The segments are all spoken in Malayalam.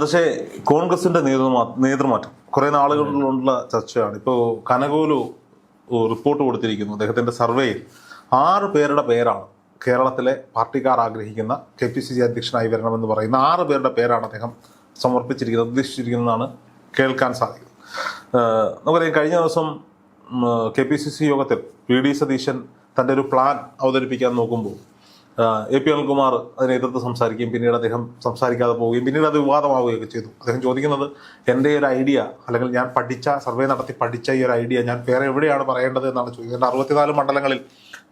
പക്ഷേ കോൺഗ്രസിന്റെ നേതൃമാ നേതൃമാറ്റം. കുറെ നാളുകളിലുള്ള ചർച്ചയാണ്. ഇപ്പോൾ കനകോലു റിപ്പോർട്ട് കൊടുത്തിരിക്കുന്നു. അദ്ദേഹത്തിന്റെ സർവേയിൽ ആറ് പേരുടെ പേരാണ് കേരളത്തിലെ പാർട്ടിക്കാർ ആഗ്രഹിക്കുന്ന കെ പി സി സി അധ്യക്ഷനായി വരണമെന്ന് പറയുന്ന ആറ് പേരുടെ പേരാണ് അദ്ദേഹം സമർപ്പിച്ചിരിക്കുന്നത് ഉദ്ദേശിച്ചിരിക്കുന്നതാണ് കേൾക്കാൻ ഏഹ് നമുക്കറിയാം കഴിഞ്ഞ ദിവസം കെ പി സി സി യോഗത്തിൽ വി ഡി സതീശൻ തന്റെ ഒരു പ്ലാൻ അവതരിപ്പിക്കാൻ നോക്കുമ്പോൾ എ പി അനിൽകുമാർ അതിനെ എതിർത്ത് സംസാരിക്കുകയും പിന്നീട് അദ്ദേഹം സംസാരിക്കാതെ പോവുകയും പിന്നീട് അത് വിവാദമാവുകയൊക്കെ ചെയ്തു. അദ്ദേഹം ചോദിക്കുന്നത് എന്റെ ഒരു ഐഡിയ അല്ലെങ്കിൽ ഞാൻ പഠിച്ച സർവേ നടത്തി പഠിച്ച ഈ ഒരു ഐഡിയ ഞാൻ വേറെ എവിടെയാണ് പറയേണ്ടത് എന്നാണ് ചോദിക്കുന്നത്. അറുപത്തിനാല് മണ്ഡലങ്ങളിൽ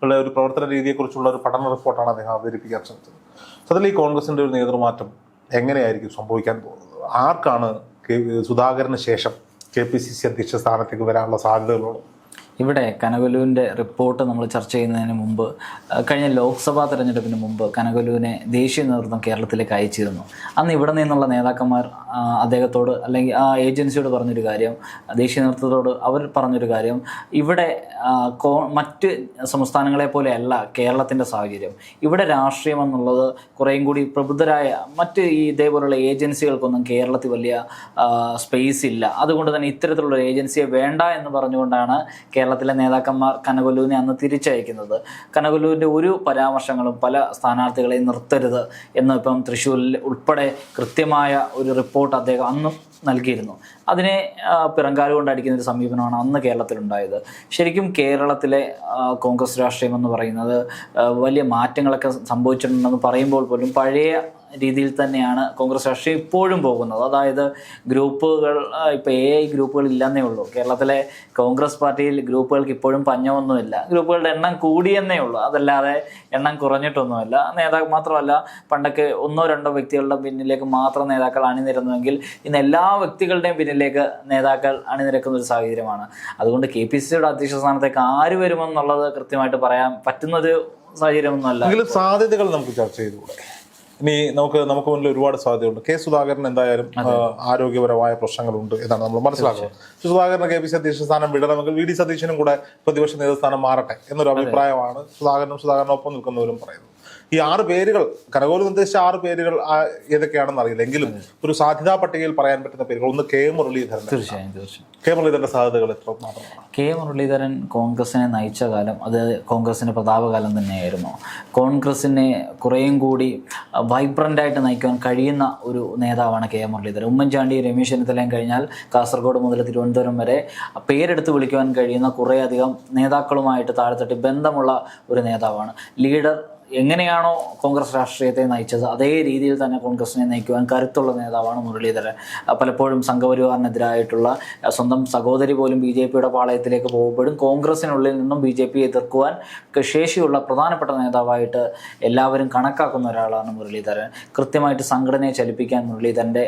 ഉള്ള ഒരു പ്രവർത്തന രീതിയെക്കുറിച്ചുള്ള ഒരു പഠന റിപ്പോർട്ടാണ് അദ്ദേഹം അവതരിപ്പിക്കാൻ ശ്രമിച്ചത്. അതിൽ ഈ കോൺഗ്രസിന്റെ ഒരു നേതൃമാറ്റം എങ്ങനെയായിരിക്കും സംഭവിക്കാൻ പോകുന്നത്? ആർക്കാണ് സുധാകരന് ശേഷം കെ പി സി സി അധ്യക്ഷ സ്ഥാനത്തേക്ക് വരാനുള്ള സാധ്യതകളുള്ളത് ഇവിടെ കനകലുവിന്റെ റിപ്പോർട്ട് നമ്മൾ ചർച്ച ചെയ്യുന്നതിന് മുമ്പ് കഴിഞ്ഞ ലോക്സഭാ തെരഞ്ഞെടുപ്പിന് മുമ്പ് കനകലുവിനെ ദേശീയ നേതൃത്വം കേരളത്തിലേക്ക് അയച്ചിരുന്നു. അന്ന് ഇവിടെ നിന്നുള്ള നേതാക്കന്മാർ അദ്ദേഹത്തോട് അല്ലെങ്കിൽ ആ ഏജൻസിയോട് പറഞ്ഞൊരു കാര്യം ദേശീയ നേതൃത്വത്തോട് അവർ പറഞ്ഞൊരു കാര്യം ഇവിടെ കോ മറ്റ് സംസ്ഥാനങ്ങളെ പോലെയല്ല കേരളത്തിന്റെ സാഹചര്യം. ഇവിടെ രാഷ്ട്രീയം എന്നുള്ളത് കുറേയും കൂടി പ്രബുദ്ധരായ മറ്റ് ഈ ഇതേപോലുള്ള ഏജൻസികൾക്കൊന്നും കേരളത്തിൽ വലിയ സ്പേസ് ഇല്ല. അതുകൊണ്ട് തന്നെ ഇത്തരത്തിലുള്ള ഏജൻസിയെ വേണ്ട എന്ന് പറഞ്ഞുകൊണ്ടാണ് കേരളത്തിലെ നേതാക്കന്മാർ കനകൊല്ലുവിനെ അന്ന് തിരിച്ചയക്കുന്നത്. കനകൊല്ലുവിന്റെ ഒരു പരാമർശങ്ങളും പല സ്ഥാനാർത്ഥികളെയും നിർത്തരുത് എന്ന് ഇപ്പം തൃശ്ശൂരിൽ ഉൾപ്പെടെ കൃത്യമായ ഒരു റിപ്പോർട്ട് അദ്ദേഹം അന്നും നൽകിയിരുന്നു. അതിനെ പിറങ്കാൽ കൊണ്ട് അടിക്കുന്ന ഒരു സമീപനമാണ് അന്ന് കേരളത്തിലുണ്ടായത്. ശരിക്കും കേരളത്തിലെ കോൺഗ്രസ് രാഷ്ട്രീയം എന്ന് പറയുന്നത് വലിയ മാറ്റങ്ങളൊക്കെ സംഭവിച്ചിട്ടുണ്ടെന്ന് പറയുമ്പോൾ പോലും പഴയ രീതിയിൽ തന്നെയാണ് കോൺഗ്രസ് രാഷ്ട്രീയം ഇപ്പോഴും പോകുന്നത്. അതായത് ഗ്രൂപ്പുകൾ ഇപ്പോൾ എ ഐ ഗ്രൂപ്പുകൾ ഇല്ലെന്നേ ഉള്ളൂ. കേരളത്തിലെ കോൺഗ്രസ് പാർട്ടിയിൽ ഗ്രൂപ്പുകൾക്ക് ഇപ്പോഴും പഞ്ഞമൊന്നുമില്ല. ഗ്രൂപ്പുകളുടെ എണ്ണം കൂടിയെന്നേ ഉള്ളൂ. അതല്ലാതെ എണ്ണം കുറഞ്ഞിട്ടൊന്നുമില്ല. നേതാക്കൾ മാത്രമല്ല പണ്ടൊക്കെ ഒന്നോ രണ്ടോ വ്യക്തികളുടെ പിന്നിലേക്ക് മാത്രം നേതാക്കൾ അണിനിരുന്നുവെങ്കിൽ ഇന്ന് എല്ലാ വ്യക്തികളുടെയും പിന്നിലേക്ക് നേതാക്കൾ അണിനിരക്കുന്ന ഒരു സാഹചര്യമാണ്. അതുകൊണ്ട് കെ പി സി സിയുടെ അധ്യക്ഷ സ്ഥാനത്തേക്ക് ആര് വരുമെന്നുള്ളത് കൃത്യമായിട്ട് പറയാൻ പറ്റുന്നൊരു സാഹചര്യമൊന്നുമല്ല. എങ്കിലും സാധ്യതകൾ നമുക്ക് ചർച്ച ചെയ്തുകൂടെ ഇനി നമുക്ക് നമുക്ക് മുന്നിൽ ഒരുപാട് സാധ്യതയുണ്ട്. കെ സുധാകരൻ എന്തായാലും ആരോഗ്യപരമായ പ്രശ്നങ്ങളുണ്ട് എന്നാണ് നമ്മൾ മനസ്സിലാക്കുന്നത്. സുധാകരന് കെ പി സി അധ്യക്ഷ സ്ഥാനം വിടണമെങ്കിൽ വി ഡി സതീശനും കൂടെ പ്രതിപക്ഷ നേതൃസ്ഥാനം മാറട്ടെ എന്നൊരു അഭിപ്രായമാണ് സുധാകരനും സുധാകരനൊപ്പം നിൽക്കുന്നവരും പറയുന്നത്. ഈ ആറ് പേരുകൾ കനകോൽ നിർദ്ദേശിച്ച ആറ് പേരുകൾ ഏതൊക്കെയാണെന്ന് അറിയില്ല. എങ്കിലും ഒരു സാധ്യതാ പട്ടികയിൽ പറയാൻ പറ്റുന്ന പേരുകൾ ഒന്ന് കെ മുരളീധരൻ തീർച്ചയായും തീർച്ചയായും. കെ മുരളീധരന്റെ സാധ്യതകൾ എത്ര കെ മുരളീധരൻ കോൺഗ്രസിനെ നയിച്ച കാലം അത് കോൺഗ്രസിന്റെ പ്രതാപകാലം തന്നെയായിരുന്നു. കോൺഗ്രസിനെ കുറേയും കൂടി വൈബ്രന്റ് ആയിട്ട് നയിക്കാൻ കഴിയുന്ന ഒരു നേതാവാണ് കെ മുരളീധരൻ. ഉമ്മൻചാണ്ടി രമേശ് ചെന്നിത്തലയും കഴിഞ്ഞാൽ കാസർഗോഡ് മുതൽ തിരുവനന്തപുരം വരെ പേരെടുത്ത് വിളിക്കുവാൻ കഴിയുന്ന കുറേയധികം നേതാക്കളുമായിട്ട് താഴെത്തട്ടി ബന്ധമുള്ള ഒരു നേതാവാണ്. ലീഡർ എങ്ങനെയാണോ കോൺഗ്രസ് രാഷ്ട്രീയത്തെ നയിച്ചത് അതേ രീതിയിൽ തന്നെ കോൺഗ്രസിനെ നയിക്കുവാൻ കരുത്തുള്ള നേതാവാണ് മുരളീധരൻ. പലപ്പോഴും സംഘപരിവാറിനെതിരായിട്ടുള്ള സ്വന്തം സഹോദരി പോലും ബി ജെ പിയുടെ പാളയത്തിലേക്ക് പോകുമ്പോഴും കോൺഗ്രസിനുള്ളിൽ നിന്നും ബി ജെ പിയെ എതിർക്കുവാൻ ശേഷിയുള്ള പ്രധാനപ്പെട്ട നേതാവായിട്ട് എല്ലാവരും കണക്കാക്കുന്ന ഒരാളാണ് മുരളീധരൻ. കൃത്യമായിട്ട് സംഘടനയെ ചലിപ്പിക്കാൻ മുരളീധരന്റെ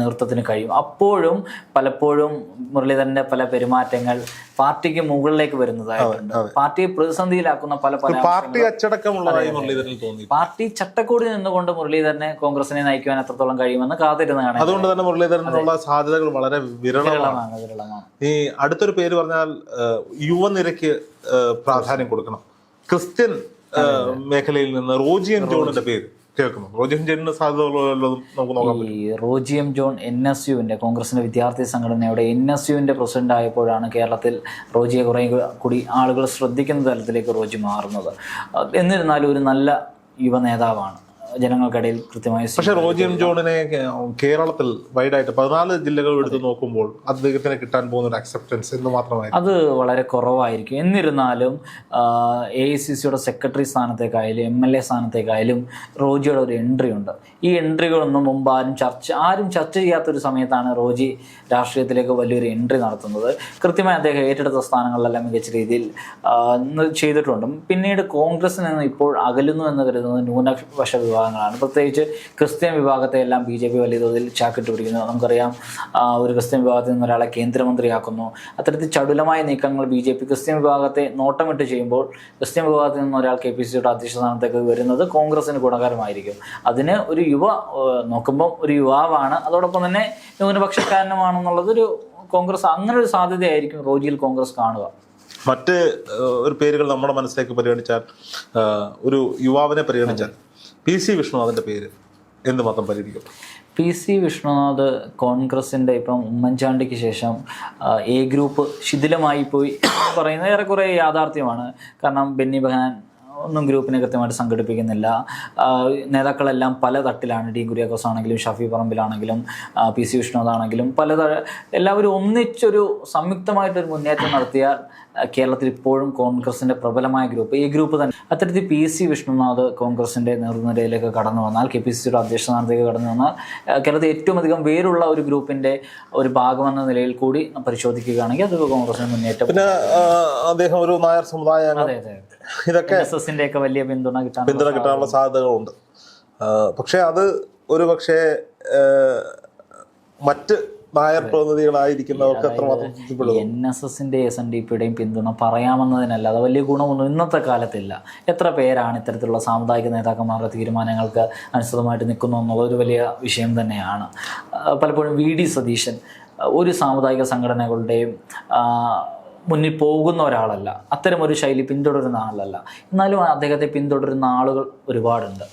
നേതൃത്വത്തിന് കഴിയും. അപ്പോഴും പലപ്പോഴും മുരളീധരന്റെ പല പെരുമാറ്റങ്ങൾ പാർട്ടിക്ക് മുകളിലേക്ക് വരുന്നതായിട്ടുണ്ട്. പാർട്ടിയെ പ്രതിസന്ധിയിലാക്കുന്ന പല പല പാർട്ടി അച്ചടക്കമുള്ളതായി മുരളീധരനിൽ തോന്നി പാർട്ടി ചട്ടക്കൂടി നിന്നുകൊണ്ട് മുരളീധരനെ കോൺഗ്രസിനെ നയിക്കുവാൻ എത്രത്തോളം കഴിയുമെന്ന് കാത്തിരുന്നതാണ്. അതുകൊണ്ട് തന്നെ മുരളീധരനുള്ള സാധ്യതകൾ വളരെ വിരളമാണ്. വിരളമാണ് ഈ അടുത്തൊരു പേര് പറഞ്ഞാൽ യുവനിരക്ക് യുവനിരയ്ക്ക് പ്രാധാന്യം കൊടുക്കണം. ക്രിസ്ത്യൻ മേഖലയിൽ നിന്ന് റോജിയൻ ജോണിന്റെ പേര്. കേൾക്കുന്നു. റോജിയൻ ജോണിന് സാധ്യതകളുള്ളതും നമുക്ക് നോക്കാം ഈ റോജിയം ജോൺ എൻ എസ് യുവിന്റെ കോൺഗ്രസിന്റെ വിദ്യാർത്ഥി സംഘടനയുടെ എൻ എസ് യുവിന്റെ പ്രസിഡന്റ് ആയപ്പോഴാണ് കേരളത്തിൽ റോജിയെ കുറേ കൂടി ആളുകൾ ശ്രദ്ധിക്കുന്ന തലത്തിലേക്ക് റോജി മാറുന്നത്. എന്നിരുന്നാലും ഒരു നല്ല യുവ നേതാവാണ് ജനങ്ങൾക്കിടയിൽ കൃത്യമായി പക്ഷെ റോജിയം ജോണിനെ കേരളത്തിൽ വൈഡായിട്ട് പതിനാല് ജില്ലകൾ എടുത്ത് നോക്കുമ്പോൾ അദ്ദേഹത്തിന് കിട്ടാൻ പോകുന്ന ഒരു അക്സെപ്റ്റൻസ് എന്ന് മാത്രമായി അത് വളരെ കുറവായിരിക്കും. എന്നിരുന്നാലും എ ഐ സി സിയുടെ സെക്രട്ടറി സ്ഥാനത്തേക്കായാലും എം എൽ എ സ്ഥാനത്തേക്കായാലും റോജിയുടെ ഒരു എൻട്രി ഉണ്ട്. ഈ എൻട്രികളൊന്നും മുമ്പ് ആരും ചർച്ച ആരും ചർച്ച ചെയ്യാത്തൊരു സമയത്താണ് റോജി രാഷ്ട്രീയത്തിലേക്ക് വലിയൊരു എൻട്രി നടത്തുന്നത്. കൃത്യമായി അദ്ദേഹം ഏറ്റെടുത്ത സ്ഥാനങ്ങളിലെല്ലാം മികച്ച രീതിയിൽ ചെയ്തിട്ടുണ്ട്. പിന്നീട് കോൺഗ്രസിൽ നിന്ന് ഇപ്പോൾ അകലുന്നു എന്ന് കരുതുന്നത് ന്യൂനപക്ഷ വിഭാഗങ്ങളാണ്. പ്രത്യേകിച്ച് ക്രിസ്ത്യൻ വിഭാഗത്തെ എല്ലാം ബി ജെ പി വലിയ തോതിൽ ചാക്കിട്ട് പിടിക്കുന്നു. നമുക്കറിയാം ഒരു ക്രിസ്ത്യൻ വിഭാഗത്തിൽ നിന്ന് ഒരാളെ കേന്ദ്രമന്ത്രിയാക്കുന്നു. അത്തരത്തിൽ ചടുലമായ നീക്കങ്ങൾ ബി ജെ പി ക്രിസ്ത്യൻ വിഭാഗത്തെ നോട്ടമിട്ട് ചെയ്യുമ്പോൾ ക്രിസ്ത്യൻ വിഭാഗത്തിൽ നിന്ന് ഒരാൾ കെ പി സിയുടെ അധ്യക്ഷ സ്ഥാനത്തേക്ക് വരുന്നത് കോൺഗ്രസിന് ഗുണകരമായിരിക്കും. അതിന് ഒരു യുവ നോക്കുമ്പോൾ ഒരു യുവാവാണ്. അതോടൊപ്പം തന്നെ ന്യൂനപക്ഷക്കാരനുമാണെന്നുള്ളതൊരു കോൺഗ്രസ് അങ്ങനെ ഒരു സാധ്യതയായിരിക്കും റോജിയിൽ കോൺഗ്രസ് കാണുക. മറ്റ് ഒരു പേരുകൾ നമ്മുടെ മനസ്സിലേക്ക് പരിഗണിച്ചാൽ ഒരു യുവാവിനെ പരിഗണിച്ചാൽ പി സി വിഷ്ണുനാഥിന്റെ പേര് എന്ന് മാത്രം പരിഹരിക്കും? പി സി വിഷ്ണുനാഥ് കോൺഗ്രസിന്റെ ഇപ്പം ഉമ്മൻചാണ്ടിക്ക് ശേഷം എ ഗ്രൂപ്പ് ശിഥിലമായി പോയി പറയുന്നത് ഏറെക്കുറെ യാഥാർത്ഥ്യമാണ്. കാരണം ബെന്നി ബെഹാൻ ഒന്നും ഗ്രൂപ്പിനെ കൃത്യമായിട്ട് സംഘടിപ്പിക്കുന്നില്ല. നേതാക്കളെല്ലാം പല തട്ടിലാണ്. ഡി കുര്യാക്കോസ് ആണെങ്കിലും ഷഫി പറമ്പിലാണെങ്കിലും പി സി വിഷ്ണുനാഥാണെങ്കിലും പല എല്ലാവരും ഒന്നിച്ചൊരു സംയുക്തമായിട്ടൊരു മുന്നേറ്റം നടത്തിയാൽ കേരളത്തിൽ ഇപ്പോഴും കോൺഗ്രസിന്റെ പ്രബലമായ ഗ്രൂപ്പ്. ഈ ഗ്രൂപ്പ് തന്നെ അത്തരത്തിൽ പി സി വിഷ്ണുനാഥ് കോൺഗ്രസിന്റെ നേതൃനിരയിലേക്ക് കടന്നു വന്നാൽ കെ പി സി സിയുടെ അധ്യക്ഷ സ്ഥാനത്തേക്ക് കടന്നു വന്നാൽ കേരളത്തിൽ ഏറ്റവും അധികം വേരുള്ള ഒരു ഗ്രൂപ്പിന്റെ ഒരു ഭാഗമെന്ന നിലയിൽ കൂടി പരിശോധിക്കുകയാണെങ്കിൽ അത് കോൺഗ്രസിന് മുന്നേറ്റം പിന്നെ അദ്ദേഹം ഒരു നായർ സമുദായ അതെ അതെ. ഇതൊക്കെ ഒക്കെ വലിയ പിന്തുണ കിട്ടാൻ പിന്തുണ കിട്ടാനുള്ള സാധ്യതകളുണ്ട്. പക്ഷേ അത് ഒരു പക്ഷേ മറ്റ് നായർ പ്രതിനിധികളായിരിക്കുന്നവർക്ക് എത്രമാത്രം എൻ എസ് എസിന്റെ എസ് എൻ ഡി പിയുടെയും പിന്തുണ പറയാമെന്നതിനല്ല അത് വലിയ ഗുണമൊന്നും ഇന്നത്തെ കാലത്തില്ല. എത്ര പേരാണ് ഇത്തരത്തിലുള്ള സാമുദായിക നേതാക്കന്മാരുടെ തീരുമാനങ്ങൾക്ക് അനുസൃതമായിട്ട് നിൽക്കുന്നു എന്നുള്ളത് ഒരു വലിയ വിഷയം തന്നെയാണ്. പലപ്പോഴും വി ഡി സതീശൻ ഒരു സാമുദായിക സംഘടനകളുടെയും മുന്നിൽ പോകുന്ന ഒരാളല്ല. അത്തരം ഒരു ശൈലി പിന്തുടരുന്ന ആളല്ല. എന്നാലും അദ്ദേഹത്തെ പിന്തുടരുന്ന ആളുകൾ ഒരുപാടുണ്ട്.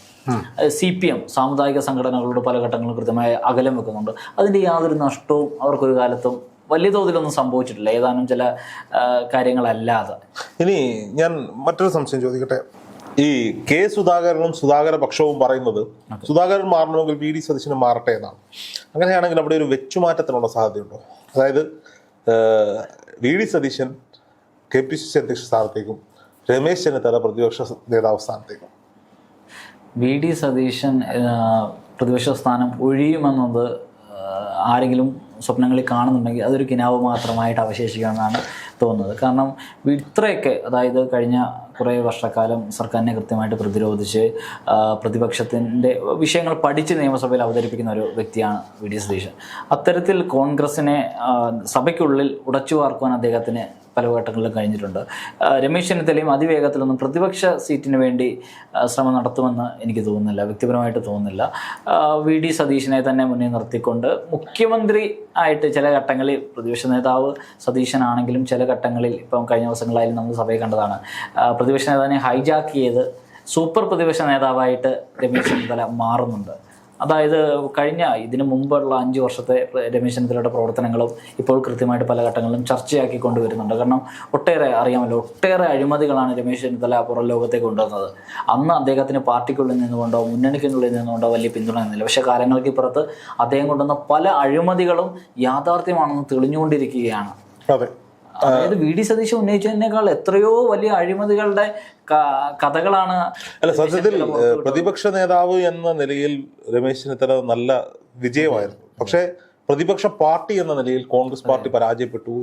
സി പി എം സാമുദായിക സംഘടനകളോട് പല ഘട്ടങ്ങളും കൃത്യമായി അകലം വെക്കുന്നുണ്ട്. അതിന്റെ യാതൊരു നഷ്ടവും അവർക്കൊരു കാലത്തും വലിയ തോതിലൊന്നും സംഭവിച്ചിട്ടില്ല. ഏതാനും ചില കാര്യങ്ങളല്ലാതെ. ഇനി ഞാൻ മറ്റൊരു സംശയം ചോദിക്കട്ടെ. ഈ കെ സുധാകരനും സുധാകര പക്ഷവും പറയുന്നത് സുധാകരൻ മാറണമെങ്കിൽ വി ഡി സതീശന് മാറട്ടെ എന്നാണ്. അങ്ങനെയാണെങ്കിൽ അവിടെ ഒരു വെച്ചുമാറ്റത്തിനുള്ള സാധ്യതയുണ്ടോ? അതായത് V D Satheesan K P C C അധ്യക്ഷ സ്ഥാനത്തേക്കും രമേശ് ചെന്നിത്തല പ്രതിപക്ഷ നേതാവ് സ്ഥാനത്തേക്കും. വി ഡി സതീശൻ പ്രതിപക്ഷ സ്ഥാനം ഒഴിയുമെന്നത് ആരെങ്കിലും സ്വപ്നങ്ങളിൽ കാണുന്നുണ്ടെങ്കിൽ അതൊരു കിനാവ് മാത്രമായിട്ട് അവശേഷിക്കുമെന്നാണ് തോന്നുന്നത് കാരണം ഇത്രയൊക്കെ അതായത് കഴിഞ്ഞ കുറേ വർഷക്കാലം സർക്കാരിനെ കൃത്യമായിട്ട് പ്രതിരോധിച്ച് പ്രതിപക്ഷത്തിന്റെ വിഷയങ്ങൾ പഠിച്ച് നിയമസഭയിൽ അവതരിപ്പിക്കുന്ന ഒരു വ്യക്തിയാണ് വി. ഡി. സതീശൻ. അത്തരത്തിൽ കോൺഗ്രസിനെ സഭയ്ക്കുള്ളിൽ ഉടച്ചു വാർക്കുവാൻ അദ്ദേഹത്തിന് പല ഘട്ടങ്ങളിലും കഴിഞ്ഞിട്ടുണ്ട്. രമേശ് ചെന്നിത്തലയും അതിവേഗത്തിലൊന്നും പ്രതിപക്ഷ സീറ്റിന് വേണ്ടി ശ്രമം നടത്തുമെന്ന് എനിക്ക് തോന്നുന്നില്ല. വ്യക്തിപരമായിട്ട് തോന്നുന്നില്ല. വി. ഡി. സതീശനെ തന്നെ മുന്നിൽ നിർത്തിക്കൊണ്ട് മുഖ്യമന്ത്രി ആയിട്ട് ചില ഘട്ടങ്ങളിൽ പ്രതിപക്ഷ നേതാവ് സതീശനാണെങ്കിലും ചില ഘട്ടങ്ങളിൽ ഇപ്പം കഴിഞ്ഞ ദിവസങ്ങളായാലും നമ്മൾ സഭയിൽ കണ്ടതാണ്. പ്രതിപക്ഷ നേതാവിനെ ഹൈജാക്ക് ചെയ്ത് സൂപ്പർ പ്രതിപക്ഷ നേതാവായിട്ട് രമേശ് ചെന്നിത്തല മാറുന്നുണ്ട്. അതായത് കഴിഞ്ഞ ഇതിനു മുമ്പുള്ള അഞ്ച് വർഷത്തെ രമേശ് ചെന്നിത്തലയുടെ പ്രവർത്തനങ്ങളും ഇപ്പോൾ കൃത്യമായിട്ട് പല ഘട്ടങ്ങളിലും ചർച്ചയാക്കി കൊണ്ടുവരുന്നുണ്ട്. കാരണം ഒട്ടേറെ അറിയാമല്ലോ ഒട്ടേറെ അഴിമതികളാണ് രമേശ് ചെന്നിത്തല പുറം ലോകത്തേക്ക് കൊണ്ടുവന്നത്. അന്ന് അദ്ദേഹത്തിന് പാർട്ടിക്കുള്ളിൽ നിന്നുകൊണ്ടോ മുന്നണിക്കുള്ളിൽ നിന്നുകൊണ്ടോ വലിയ പിന്തുണ നിന്നില്ല. പക്ഷേ കാലങ്ങൾക്ക് ഇപ്പുറത്ത് അദ്ദേഹം കൊണ്ടുവന്ന പല അഴിമതികളും യാഥാർത്ഥ്യമാണെന്ന് തെളിഞ്ഞുകൊണ്ടിരിക്കുകയാണ്. അതെ. അതായത് വി ഡി സതീശൻ ഉന്നയിച്ചതിനേക്കാൾ എത്രയോ വലിയ അഴിമതികളുടെ കഥകളാണ് അല്ല സത്യത്തിൽ പ്രതിപക്ഷ നേതാവ് എന്ന നിലയിൽ രമേശ് ചെന്നിത്തല നല്ല വിജയമായിരുന്നു. പക്ഷേ പ്രതിപക്ഷ പാർട്ടി എന്ന നിലയിൽ കോൺഗ്രസ് പാർട്ടി പരാജയപ്പെട്ടു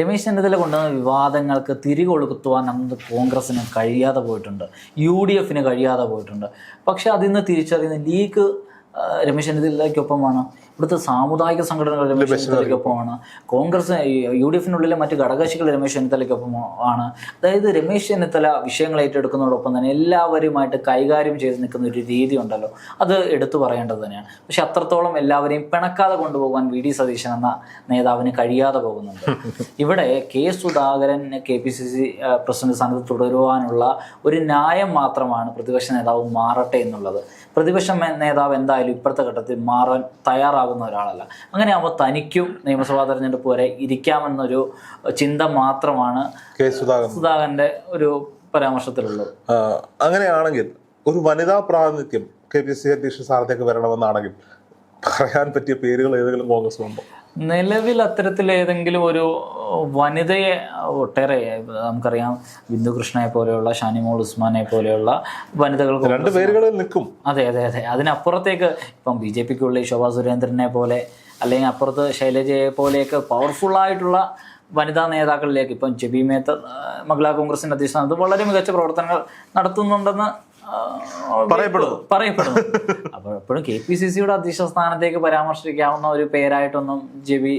രമേശ് ചെന്നിത്തല കൊണ്ടുവന്ന വിവാദങ്ങൾക്ക് തിരികൊളുത്തുവാൻ നമുക്ക് കോൺഗ്രസിന് കഴിയാതെ പോയിട്ടുണ്ട്. യു ഡി എഫിന് കഴിയാതെ പോയിട്ടുണ്ട്. പക്ഷെ അതിന്ന് തിരിച്ചറിയുന്ന ലീഗ് രമേശ് ചെന്നിത്തലയ്ക്കൊപ്പമാണ് ഇവിടുത്തെ സാമുദായിക സംഘടനകൾ രമേശ് ചെന്നിത്തലയ്ക്കൊപ്പമാണ് കോൺഗ്രസ് യു ഡി എഫിനുള്ളിലെ മറ്റ് ഘടകകക്ഷികൾ രമേശ് ചെന്നിത്തലയ്ക്കൊപ്പം ആണ്. അതായത് രമേശ് ചെന്നിത്തല വിഷയങ്ങൾ ഏറ്റെടുക്കുന്നതോടൊപ്പം തന്നെ എല്ലാവരുമായിട്ട് കൈകാര്യം ചെയ്ത് നിൽക്കുന്ന ഒരു രീതി ഉണ്ടല്ലോ. അത് എടുത്തു പറയേണ്ടത് തന്നെയാണ്. പക്ഷെ അത്രത്തോളം എല്ലാവരെയും പിണക്കാതെ കൊണ്ടുപോകാൻ വി ഡി സതീശൻ എന്ന നേതാവിന് കഴിയാതെ പോകുന്നുണ്ട്. ഇവിടെ K Sudhakaran K P C C president സ്ഥാനത്ത് തുടരുവാനുള്ള ഒരു ന്യായം മാത്രമാണ് പ്രതിപക്ഷ നേതാവ് മാറട്ടെ എന്നുള്ളത്. പ്രതിപക്ഷ നേതാവ് എന്തായാലും ഇപ്പോഴത്തെ ഘട്ടത്തിൽ മാറാൻ തയ്യാറാകുന്ന ഒരാളല്ല. അങ്ങനെ അവ തനിക്കും നിയമസഭാ തെരഞ്ഞെടുപ്പ് വരെ ഇരിക്കാമെന്നൊരു ചിന്ത മാത്രമാണ് സുധാകരന്റെ ഒരു പരാമർശത്തിലുള്ളത്. അങ്ങനെയാണെങ്കിൽ ഒരു വനിതാ പ്രാതിനിധ്യം കെ പി സി അധ്യക്ഷ സ്ഥാനത്തേക്ക് വരണമെന്നാണെങ്കിൽ പറയാൻ പറ്റിയ പേരുകൾ ഏതെങ്കിലും കോൺഗ്രസ് ഉണ്ടോ നിലവിൽ അത്തരത്തിൽ ഏതെങ്കിലും ഒരു വനിതയെ ഒട്ടേറെ നമുക്കറിയാം ബിന്ദു കൃഷ്ണയെ പോലെയുള്ള ഷാനിമോൾ ഉസ്മാനെ പോലെയുള്ള വനിതകൾ രണ്ട് പേരുകളിൽ നിൽക്കും. അതെ അതെ അതെ. അതിനപ്പുറത്തേക്ക് ഇപ്പം ബി ജെ പിക്കുള്ളിൽ ശോഭാ സുരേന്ദ്രനെ പോലെ അല്ലെങ്കിൽ അപ്പുറത്ത് ശൈലജയെ പോലെയൊക്കെ പവർഫുൾ ആയിട്ടുള്ള വനിതാ നേതാക്കളിലേക്ക് ഇപ്പം ജെബി മേത്ത മഹിളാ കോൺഗ്രസിന്റെ അധ്യക്ഷ വളരെ മികച്ച പ്രവർത്തനങ്ങൾ നടത്തുന്നുണ്ടെന്ന് പറയപ്പെടുന്നു. പറയപ്പെടുന്നു. അപ്പോൾ എപ്പോഴും കെ പി സി സിയുടെ അധ്യക്ഷ സ്ഥാനത്തേക്ക് പരാമർശിക്കാവുന്ന ഒരു പേരായിട്ടൊന്നും ജെബി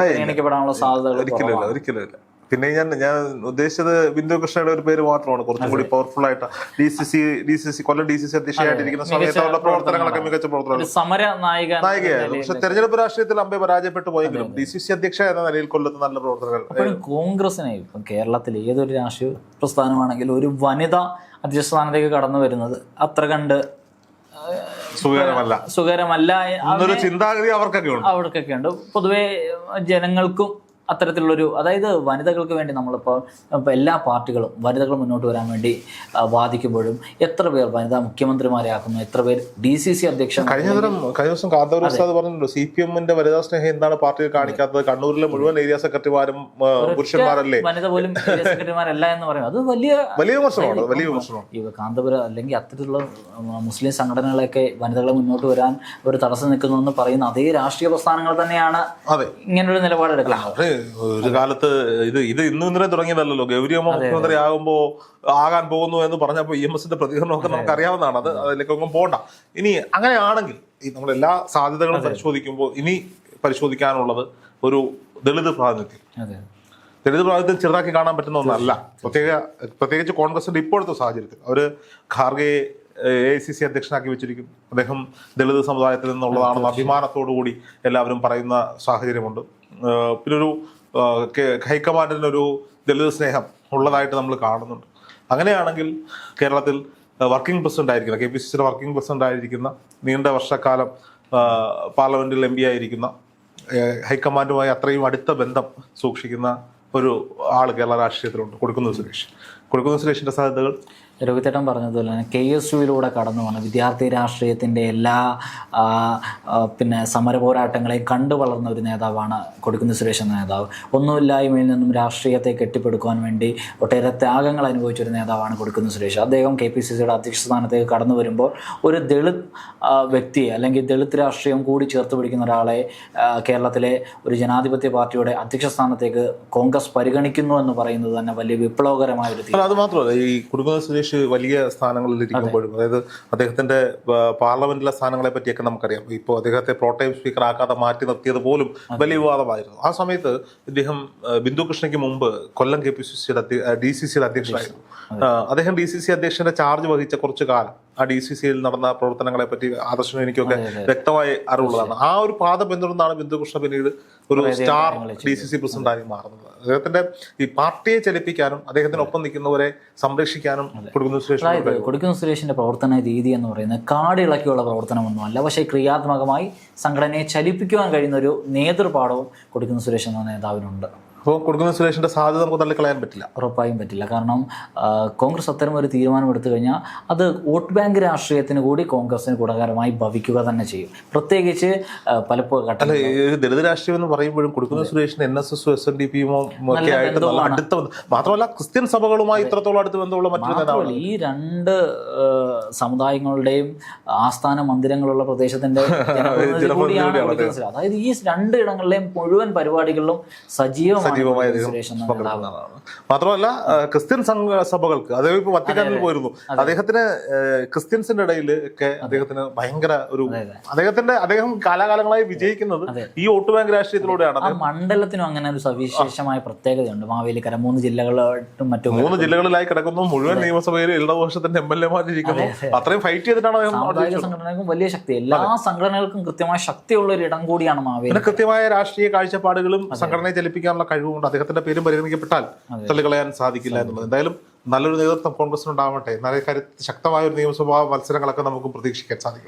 പരിഗണിക്കപ്പെടാനുള്ള സാധ്യതകൾ ഒരിക്കലും ഇല്ല ഒരിക്കലും പിന്നെ ഞാൻ ഞാൻ ഉദ്ദേശിച്ചത് ബിന്ദു കൃഷ്ണയുടെ ഒരു പേര് മാത്രമാണ്. കുറച്ചും കൂടി പവർഫുൾ ആയിട്ട് D C C D C C Kollam D C C അധ്യക്ഷയായിട്ടിരിക്കുന്ന സമയത്ത് അവരുടെ പ്രവർത്തനങ്ങളൊക്കെ മികച്ച പ്രവർത്തനങ്ങൾ ഒരു സമര നായിക നായികയായിരുന്നു പക്ഷെ തെരഞ്ഞെടുപ്പ് രാഷ്ട്രീയത്തിൽ അമ്പെ പരാജയപ്പെട്ടു പോയെങ്കിലും ഡി സി സി അധ്യക്ഷ എന്ന നിലയിൽ കൊല്ലത്ത് നല്ല പ്രവർത്തനങ്ങൾ. കോൺഗ്രസിനെ ഇപ്പം കേരളത്തിൽ ഏതൊരു രാഷ്ട്രീയ പ്രസ്ഥാനമാണെങ്കിലും ഒരു വനിത അധ്യക്ഷ സ്ഥാനത്തേക്ക് കടന്നു വരുന്നത് അത്ര കണ്ട് സുഖകരമല്ല. സുഖകരമല്ല. ചിന്താഗതി അവർക്കൊക്കെ ഉണ്ട്. അവർക്കൊക്കെ ഉണ്ട്. പൊതുവെ ജനങ്ങൾക്കും അത്തരത്തിലുള്ളൊരു അതായത് വനിതകൾക്ക് വേണ്ടി നമ്മളിപ്പോൾ ഇപ്പോൾ എല്ലാ പാർട്ടികളും വനിതകൾ മുന്നോട്ട് വരാൻ വേണ്ടി വാദിക്കുമ്പോഴും എത്ര പേർ വനിതാ മുഖ്യമന്ത്രിമാരെ ആക്കുന്നു? എത്ര പേർ ഡി സി സി അധ്യക്ഷൻ കഴിഞ്ഞ ദിവസം കഴിഞ്ഞ ദിവസം കാന്തപുരം ഉസ്താദ് പറഞ്ഞല്ലോ സി പി എമ്മിന്റെ വനിതാ സ്നേഹം എന്താണ് പാർട്ടിയിൽ കാണിക്കാത്തത്? കണ്ണൂരിലെ മുഴുവൻ ഏരിയ സെക്രട്ടറിമാരും പുരുഷന്മാരല്ലേ? വനിത പോലും സെക്രട്ടറിമാരല്ല എന്ന് പറയും. അത് വലിയ വലിയ വിമർശനമാണ് വലിയ വിമർശനമാണ്. ഈ കാന്തപുരം അല്ലെങ്കിൽ അത്തരത്തിലുള്ള മുസ്ലിം സംഘടനകളൊക്കെ വനിതകളെ മുന്നോട്ട് വരാൻ ഒരു തടസ്സം നിൽക്കുന്നു എന്ന് പറയുന്ന അതേ രാഷ്ട്രീയ പ്രസ്ഥാനങ്ങൾ തന്നെയാണ് ഇങ്ങനൊരു നിലപാടെടുക്കുന്നത്. ഒരു കാലത്ത് ഇത് ഇത് ഇന്ന് ഇന്നലെ തുടങ്ങിയതല്ലല്ലോ. ഗൗരിയമ്മ മുഖ്യമന്ത്രി ആകുമ്പോ ആകാൻ പോകുന്നു എന്ന് പറഞ്ഞപ്പോ ഇ എം എസിന്റെ പ്രതികരണമൊക്കെ നമുക്ക് അറിയാവുന്നതാണ് അത് അതിലേക്കൊന്നും പോകണ്ട ഇനി അങ്ങനെയാണെങ്കിൽ ഈ നമ്മൾ എല്ലാ സാധ്യതകളും പരിശോധിക്കുമ്പോൾ ഇനി പരിശോധിക്കാനുള്ളത് ഒരു ദളിത് പ്രാതിനിധ്യം. ദളിത് പ്രാതിനിധ്യം ചെറുതാക്കി കാണാൻ പറ്റുന്ന ഒന്നല്ല. പ്രത്യേക പ്രത്യേകിച്ച് കോൺഗ്രസിന്റെ ഇപ്പോഴത്തെ സാഹചര്യത്തിൽ അവർ ഖാർഗെയെ എ ഐ സി സി അധ്യക്ഷനാക്കി വെച്ചിരിക്കും. അദ്ദേഹം ദളിത് സമുദായത്തിൽ നിന്നുള്ളതാണെന്ന് അഭിമാനത്തോടു കൂടി എല്ലാവരും പറയുന്ന സാഹചര്യമുണ്ട്. പിന്നെ പിന്നൊരു ഹൈക്കമാൻഡിനൊരു ദളിത് സ്നേഹം ഉള്ളതായിട്ട് നമ്മൾ കാണുന്നുണ്ട്. അങ്ങനെയാണെങ്കിൽ കേരളത്തിൽ വർക്കിംഗ് പ്രസിഡന്റ് ആയിരിക്കുന്ന കെ പി സി സിയുടെ വർക്കിംഗ് പ്രസിഡന്റ് ആയിരിക്കുന്ന നീണ്ട വർഷക്കാലം പാർലമെന്റിൽ എം പി ആയിരിക്കുന്ന ഹൈക്കമാൻഡുമായി അത്രയും അടുത്ത ബന്ധം സൂക്ഷിക്കുന്ന ഒരു ആൾ കേരള രാഷ്ട്രീയത്തിലുണ്ട്. കൊടുക്കുന്ന സുരേഷ്. കൊടുക്കുന്ന സുരേഷിന്റെ സാധ്യതകൾ? രഘുത്തേട്ടൻ പറഞ്ഞതുപോലെ തന്നെ കെ എസ് യുയിലൂടെ കടന്നു വന്ന വിദ്യാർത്ഥി രാഷ്ട്രീയത്തിന്റെ എല്ലാ പിന്നെ സമര പോരാട്ടങ്ങളെയും കണ്ടു വളർന്ന ഒരു നേതാവാണ് കൊടുക്കുന്ന സുരേഷ് എന്ന നേതാവ്. ഒന്നുമില്ലായ്മയിൽ നിന്നും രാഷ്ട്രീയത്തെ കെട്ടിപ്പടുക്കുവാൻ വേണ്ടി ഒട്ടേറെ ത്യാഗങ്ങൾ അനുഭവിച്ച ഒരു നേതാവാണ് കൊടുക്കുന്ന സുരേഷ്. അദ്ദേഹം കെ പി സി സിയുടെ അധ്യക്ഷ സ്ഥാനത്തേക്ക് കടന്നു വരുമ്പോൾ ഒരു ദളിത് വ്യക്തിയെ അല്ലെങ്കിൽ ദളിത് രാഷ്ട്രീയം കൂടി ചേർത്ത് പിടിക്കുന്ന ഒരാളെ കേരളത്തിലെ ഒരു ജനാധിപത്യ പാർട്ടിയുടെ അധ്യക്ഷ സ്ഥാനത്തേക്ക് കോൺഗ്രസ് പരിഗണിക്കുന്നു എന്ന് പറയുന്നത് തന്നെ വലിയ വിപ്ലവകരമായ ഒരു അത് മാത്രമല്ല. ഈ കുടുംബ സുരേഷ് വലിയ സ്ഥാനങ്ങളിൽ ഇരിക്കുമ്പോഴും അതായത് അദ്ദേഹത്തിന്റെ പാർലമെന്റിലെ സ്ഥാനങ്ങളെ പറ്റിയൊക്കെ നമുക്കറിയാം. ഇപ്പോൾ അദ്ദേഹത്തെ പ്രോട്ടൈം സ്പീക്കർ ആക്കാതെ മാറ്റി നിർത്തിയത് പോലും വലിയ വിവാദമായിരുന്നു. ആ സമയത്ത് ഇദ്ദേഹം ബിന്ദുകൃഷ്ണയ്ക്ക് ബിന്ദു കൃഷ്ണയ്ക്ക് മുമ്പ് കൊല്ലം കെ പി സി സിയുടെ ഡി സി സിയുടെ അധ്യക്ഷനായിരുന്നു. അദ്ദേഹം ഡി സി സി അധ്യക്ഷന്റെ ചാർജ് വഹിച്ച കുറച്ചു കാലം ആ ഡി സി സിയിൽ നടന്ന പ്രവർത്തനങ്ങളെ പറ്റി ആദർശനും എനിക്കൊക്കെ വ്യക്തമായി അറിവുള്ളതാണ്. ആ ഒരു പാത പിന്തുടർന്നാണ് ബിന്ദുകൃഷ്ണ പിന്നീട് ഒരു സ്റ്റാർ ഡി സി സി പ്രസിഡന്റായി മാറുന്നത്. അദ്ദേഹത്തിന്റെ ഈ പാർട്ടിയെ ചലിപ്പിക്കാനും അദ്ദേഹത്തിനൊപ്പം നിൽക്കുന്നവരെ സംരക്ഷിക്കാനും കൊടുക്കുന്ന സുരേഷ് കൊടുക്കുന്ന സുരേഷിന്റെ പ്രവർത്തന രീതി എന്ന് പറയുന്നത് കാടിളക്കിയുള്ള പ്രവർത്തനമൊന്നുമല്ല പക്ഷേ ക്രിയാത്മകമായി സംഘടനയെ ചലിപ്പിക്കുവാൻ കഴിയുന്ന ഒരു നേതൃപാഠവും കൊടുക്കുന്ന സുരേഷ് എന്ന നേതാവിനുണ്ട്. അപ്പോൾ കൊടുക്കുന്ന സുരേഷിന്റെ സാധ്യത നമുക്ക് തള്ളിക്കളയാൻ പറ്റില്ല. ഉറപ്പായും പറ്റില്ല. കാരണം കോൺഗ്രസ് അത്തരം ഒരു തീരുമാനം എടുത്തു കഴിഞ്ഞാൽ അത് വോട്ട് ബാങ്ക് രാഷ്ട്രീയത്തിന് കൂടി കോൺഗ്രസിന് ഗുണകരമായി ഭവിക്കുക തന്നെ ചെയ്യും. പ്രത്യേകിച്ച് പലപ്പോഴും അല്ല ഈ ദളിത് രാഷ്ട്രീയം എന്ന് പറയുമ്പോഴും കൊടുക്കുന്ന സുരേഷിന് എൻ എസ് എസും എസ് എൻ ഡി പിയും ഒക്കെ ആയിട്ട് നല്ല അടുത്ത മാത്രമല്ല ക്രിസ്ത്യൻ സഭകളുമായി ഇത്രത്തോളം അടുത്ത് ബന്ധമുള്ള മറ്റൊരു ഈ രണ്ട് സമുദായങ്ങളുടെയും ആസ്ഥാന മന്ദിരങ്ങളുള്ള പ്രദേശത്തിന്റെ അതായത് ഈ രണ്ട് ഇടങ്ങളിലെയും മുഴുവൻ പരിപാടികളിലും സജീവമാണ് സജീവമായി അദ്ദേഹം പങ്കെടുക്കുന്നതാണ് മാത്രമല്ല ക്രിസ്ത്യൻ സംഘ സഭകൾക്ക് അദ്ദേഹം ഇപ്പൊ വത്തിക്കാനിൽ പോയിരുന്നു. അദ്ദേഹത്തിന് ക്രിസ്ത്യൻസിന്റെ ഇടയിൽ ഒക്കെ അദ്ദേഹത്തിന് ഭയങ്കര ഒരു അദ്ദേഹത്തിന്റെ അദ്ദേഹം കാലാകാലങ്ങളായി വിജയിക്കുന്നത് ഈ വോട്ട് ബാങ്ക് രാഷ്ട്രീയത്തിലൂടെയാണ്. മണ്ഡലത്തിനും അങ്ങനെ ഒരു സവിശേഷമായ പ്രത്യേകതയുണ്ട്. മാവേലിക്കര മൂന്ന് ജില്ലകളായിട്ടും മറ്റും മൂന്ന് ജില്ലകളിലായി കിടക്കുന്നു. മുഴുവൻ നിയമസഭയിൽ ഇടതുപക്ഷത്തിന്റെ എം എൽ എമാരിരിക്കുന്നു അത്രയും ഫൈറ്റ് ചെയ്തിട്ടാണ് അദ്ദേഹം സംഘടനകൾക്കും വലിയ ശക്തി. എല്ലാ സംഘടനകൾക്കും കൃത്യമായ ശക്തിയുള്ള ഒരു ഇടം കൂടിയാണ് മാവേലി കൃത്യമായ രാഷ്ട്രീയ കാഴ്ചപ്പാടുകളും സംഘടനയെ ചലിപ്പിക്കാനുള്ള കഴിവുകൊണ്ട് അദ്ദേഹത്തിന്റെ പേരും പരിഗണിക്കപ്പെട്ടാൽ തള്ളിക്കളയാൻ സാധിക്കില്ല എന്നുള്ളത്. എന്തായാലും നല്ലൊരു നേതൃത്വം കോൺഗ്രസിനുണ്ടാവട്ടെ. നല്ല കാര്യത്തിൽ ശക്തമായ ഒരു നിയമസഭാ മത്സരങ്ങളൊക്കെ നമുക്ക് പ്രതീക്ഷിക്കാൻ സാധിക്കും.